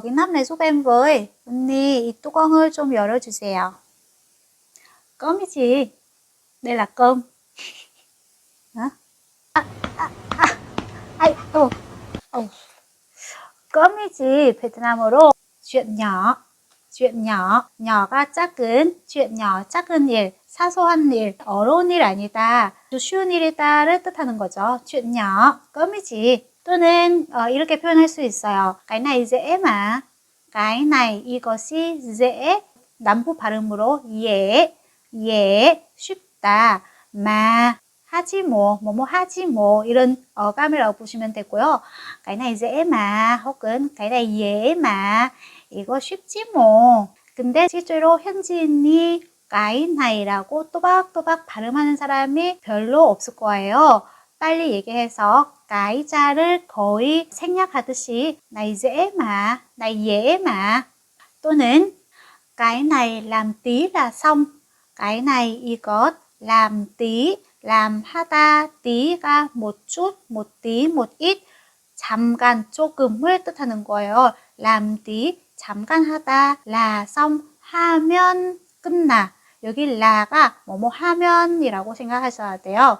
Cái nắp này giúp em với. 언니, 이 뚜껑을 좀 열어주세요. 껌이지. À, à. Ai, ồ, ồ. 껌이지. 베트남어로 chuyện nhỏ. nhỏ가 작은, nhỏ, 작은 일, 사소한 일, 어려운 일 아니다. 쉬운 일이다를 뜻하는 거죠. nhỏ, 껌이지. 또는 어, 이렇게 표현할 수 있어요. cái này dễ mà. cái này 이것이 dễ. 남부 발음으로 예, 예, 쉽다. 마, 하지 뭐, 뭐뭐 하지 뭐 이런 어감이라고 보시면 되고요. cái này dễ mà 혹은 cái này dễ mà 이거 쉽지 뭐. 근데 실제로 현지인이 nay라고 또박또박 발음하는 사람이 별로 없을 거예요. 빨리 얘기해서 cái 자를 거의 생략하듯이 dễ mà 또는 cái này làm tí là 이것 làm tí, làm 하다, tí가 tí, một ít, 잠깐, 조금을 뜻하는 거예요. tí, 잠깐 하다, là 하면 끝나. 여기 라가 뭐뭐 하면이라고 생각하셔야 돼요.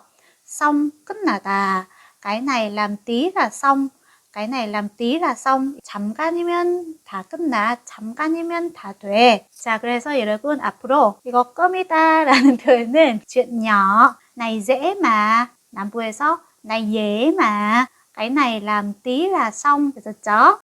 Xong 끝 나다. cái này làm tí là xong. cái này làm tí là xong. 잠깐이면 다 끝나. 잠깐이면 다 돼. 자, 그래서 여러분 앞으로 이거 껌이다 라는 표현은 chuyện nhỏ, này dễ mà. 남부에서 này dễ mà. cái này làm tí là xong. 됐죠?